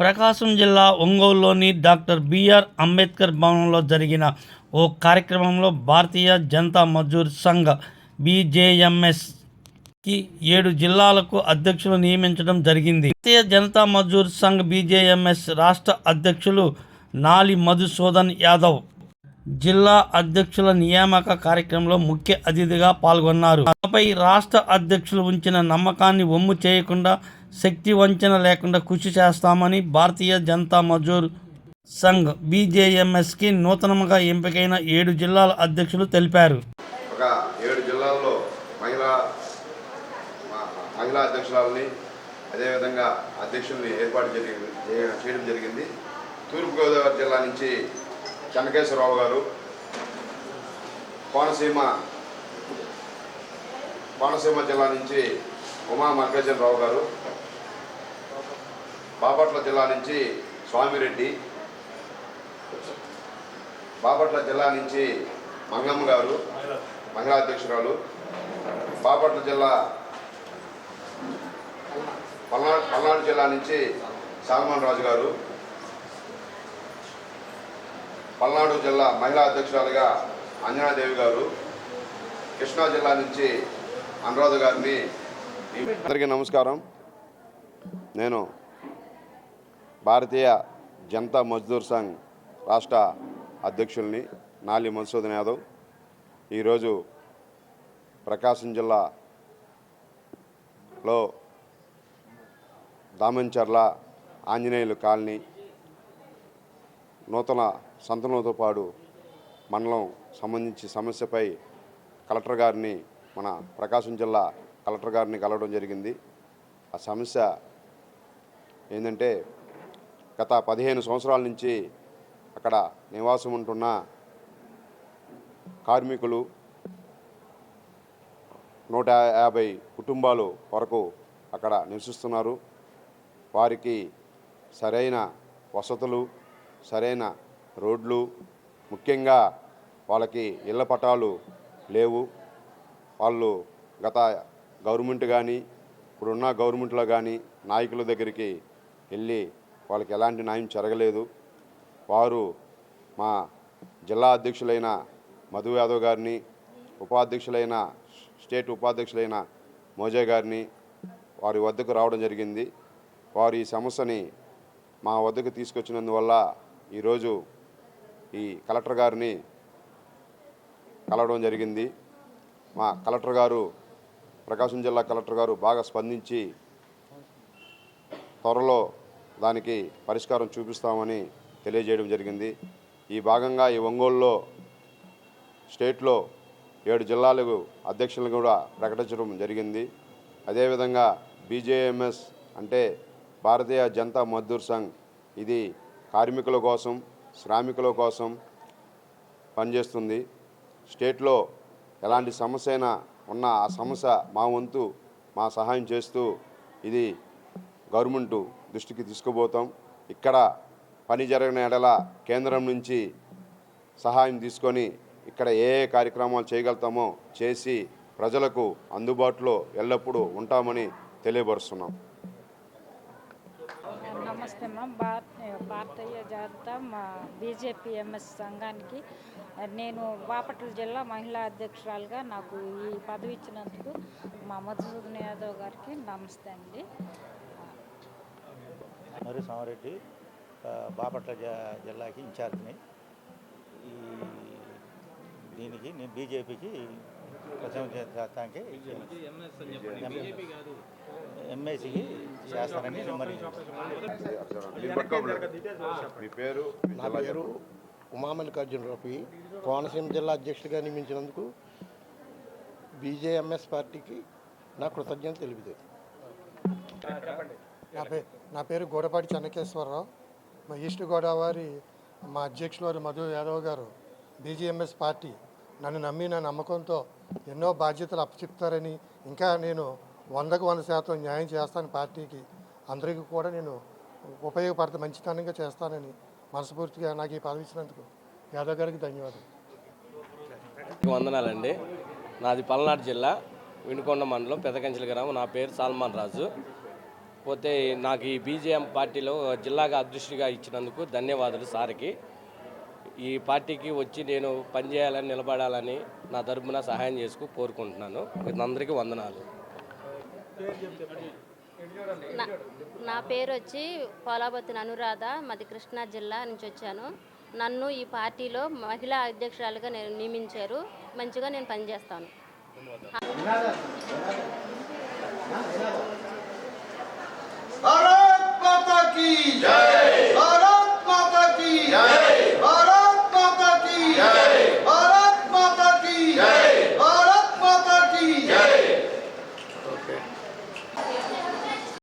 ప్రకాశం జిల్లా ఒంగోలులోని doctor BR Ambedkar భవనంలో జరిగిన ఓ కార్యక్రమంలో భారతీయ జనతా మజూర్ సంఘ్ బీజేఎంఎస్కి ఏడు జిల్లాలకు అధ్యక్షులు నియమించడం జరిగింది. భారతీయ జనతా మజూర్ సంఘ్ బీజేఎంఎస్ రాష్ట్ర అధ్యక్షులు నాలి మధుసూదన్ యాదవ్ జిల్లా అధ్యక్షుల నియామక కార్యక్రమంలో ముఖ్య అతిథిగా పాల్గొన్నారు. తమపై రాష్ట్ర అధ్యక్షులు ఉంచిన నమ్మకాన్ని ఒమ్ము చేయకుండా శక్తి వంచన లేకుండా కృషి చేస్తామని భారతీయ జనతా మజూర్ సంఘ్ బీజేఎంఎస్కి నూతనంగా ఎంపికైన ఏడు జిల్లాల అధ్యక్షులు తెలిపారు. ఒక ఏడు జిల్లాల్లో మహిళా మహిళా అధ్యక్షురాలని అదేవిధంగా అధ్యక్షుల్ని ఏర్పాటు జరిగింది చేయడం జరిగింది. తూర్పుగోదావరి జిల్లా నుంచి చెన్నకేశ్వరరావు గారు కోనసీమ కోనసీమ జిల్లా నుంచి ఉమా మల్లికార్జున రావు గారు బాపట్ల జిల్లా నుంచి స్వామిరెడ్డి బాపట్ల జిల్లా నుంచి మంగమ్మ గారు మహిళా అధ్యక్షురాలు బాపట్ల జిల్లా పల్నాడు పల్నాడు జిల్లా నుంచి సాల్మాన్ రాజు గారు పల్నాడు జిల్లా మహిళా అధ్యక్షురాలుగా అంజనాదేవి గారు కృష్ణా జిల్లా నుంచి అనురాధ గారిని. అందరికీ నమస్కారం. నేను భారతీయ జనతా మజ్దూర్ సంఘ్ రాష్ట్ర అధ్యక్షుల్ని నాలి మధుసూదన్ యాదవ్. ఈరోజు ప్రకాశం జిల్లాలో దామంచర్ల ఆంజనేయులు కాలనీ నూతన సంతనోతోపాడు మండలం సంబంధించి సమస్యపై కలెక్టర్ గారిని మన ప్రకాశం జిల్లా కలెక్టర్ గారిని కలవడం జరిగింది. ఆ సమస్య ఏంటంటే గత పదిహేను సంవత్సరాల నుంచి అక్కడ నివాసం ఉంటున్న కార్మికులు నూట యాభై కుటుంబాలు వరకు అక్కడ నివసిస్తున్నారు. వారికి సరైన వసతులు సరైన రోడ్లు ముఖ్యంగా వాళ్ళకి ఇళ్ళ పటాలు లేవు. వాళ్ళు గత గవర్నమెంట్ కానీ ఇప్పుడున్న గవర్నమెంట్లో కానీ నాయకుల దగ్గరికి వెళ్ళి వాళ్ళకి ఎలాంటి న్యాయం జరగలేదు. వారు మా జిల్లా అధ్యక్షులైన మధు యాదవ్ గారిని ఉపాధ్యక్షులైన స్టేట్ ఉపాధ్యక్షులైన మోజే గారిని వారి వద్దకు రావడం జరిగింది. వారు ఈ సమస్యని మా వద్దకు తీసుకొచ్చినందువల్ల ఈరోజు ఈ కలెక్టర్ గారిని కలవడం జరిగింది. మా కలెక్టర్ గారు ప్రకాశం జిల్లా కలెక్టర్ గారు బాగా స్పందించి త్వరలో దానికి పరిష్కారం చూపిస్తామని తెలియజేయడం జరిగింది. ఈ భాగంగా ఈ ఒంగోలులో స్టేట్లో ఏడు జిల్లాలకు అధ్యక్షులను కూడా ప్రకటించడం జరిగింది. అదేవిధంగా బీజేఎంఎస్ అంటే భారతీయ జనతా మజ్దూర్ సంఘ్ ఇది కార్మికుల కోసం శ్రామికుల కోసం పనిచేస్తుంది. స్టేట్లో ఎలాంటి సమస్య అయినా ఉన్న ఆ సమస్య మా వంతు మా సహాయం చేస్తూ ఇది గవర్నమెంటు దృష్టికి తీసుకుపోతాం. ఇక్కడ పని జరిగిన ఎడల కేంద్రం నుంచి సహాయం తీసుకొని ఇక్కడ ఏ ఏ కార్యక్రమాలు చేయగలుగుతామో చేసి ప్రజలకు అందుబాటులో ఎల్లప్పుడూ ఉంటామని తెలియపరుస్తున్నాం. నమస్తే అమ్మా భారత భారతీయ జనతా మా బీజేపీ ఎంఎస్ సంఘానికి నేను బాపట్ల జిల్లా మహిళా అధ్యక్షురాలుగా నాకు ఈ పదవి ఇచ్చినందుకు మా మధుసూదన్ యాదవ్ గారికి నమస్తే అండి. మరి సామారెడ్డి బాపట్ల జ- జిల్లాకి ఇన్ఛార్జిని. ఈ దీనికి నేను బీజేపీకి ప్రచారం చేస్తానికి ఎంఎస్సికి చేస్తానని మరి మీ పేరు నా పేరు ఉమామల్లికార్జునరావు కోనసీమ జిల్లా అధ్యక్షుడిగా నియమించినందుకు బీజేఎంఎస్ పార్టీకి నా కృతజ్ఞత తెలియదు నా పేరు నా పేరు గోడపాటి చెన్నకేశ్వరరావు. మా ఈస్ట్ గోదావరి మా అధ్యక్షులు మధు యాదవ్ గారు బీజీఎంఎస్ పార్టీ. నన్ను నమ్మి నా నమ్మకంతో ఎన్నో బాధ్యతలు అప్పచెప్తారని ఇంకా నేను వందకు వంద శాతం న్యాయం చేస్తాను పార్టీకి. అందరికీ కూడా నేను ఉపయోగపడతా మంచితనంగా చేస్తానని మనస్ఫూర్తిగా నాకు ఈ పదవి ఇచ్చినందుకు యాదవ్ గారికి ధన్యవాదాలు. వందనాలండి. నాది పల్నాడు జిల్లా వినుకొండ మండలం పెదకంచెల గ్రామం. నా పేరు సల్మాన్ రాజు. పోతే నాకు ఈ బీజేఎం పార్టీలో జిల్లాగా అదృష్టిగా ఇచ్చినందుకు ధన్యవాదాలు సార్కి. ఈ పార్టీకి వచ్చి నేను పనిచేయాలని నిలబడాలని నా తరపున సహాయం చేసుకు కోరుకుంటున్నాను. అందరికీ వందనాలు. నా నా పేరు వచ్చి పోలాబత్తిన అనురాధ మాది కృష్ణా జిల్లా నుంచి వచ్చాను. నన్ను ఈ పార్టీలో మహిళా అధ్యక్షురాలుగా నేను నియమించారు. మంచిగా నేను పనిచేస్తాను. ভারত মাতা কি? জয়।